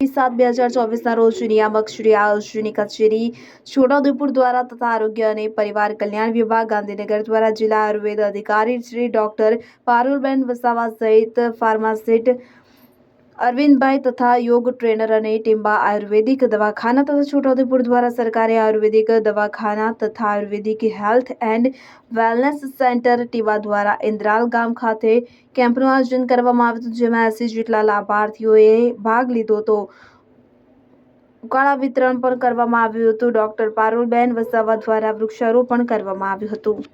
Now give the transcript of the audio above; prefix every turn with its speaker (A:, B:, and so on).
A: સાત બે હજાર ચોવીસના રોજ નિયામક શ્રી આયુષની કચેરી છોટાઉદેપુર દ્વારા તથા આરોગ્ય અને પરિવાર કલ્યાણ વિભાગ ગાંધીનગર દ્વારા જિલ્લા આયુર્વેદ અધિકારી શ્રી ડોક્ટર પારુલબેન વસાવા સહિત ફાર્માસિસ્ટ અરવિંદભાઈ તથા યોગ ટ્રેનર અને ટીમ્બા આયુર્વેદિક દવાખાના તથા છોટાઉદેપુર દ્વારા સરકારે આયુર્વેદિક દવાખાના તથા Ayurvedic health and wellness centre ટીવા દ્વારા ઇન્દ્રાલ ગામ ખાતે કેમ્પનું આયોજન કરવામાં આવ્યું હતું, જેમાં એસી જેટલા લાભાર્થીઓએ ભાગ લીધો હતો. ઉકાળા વિતરણ પણ કરવામાં આવ્યું હતું. ડોક્ટર પારુલબેન વસાવા દ્વારા વૃક્ષારોપણ કરવામાં આવ્યું હતું.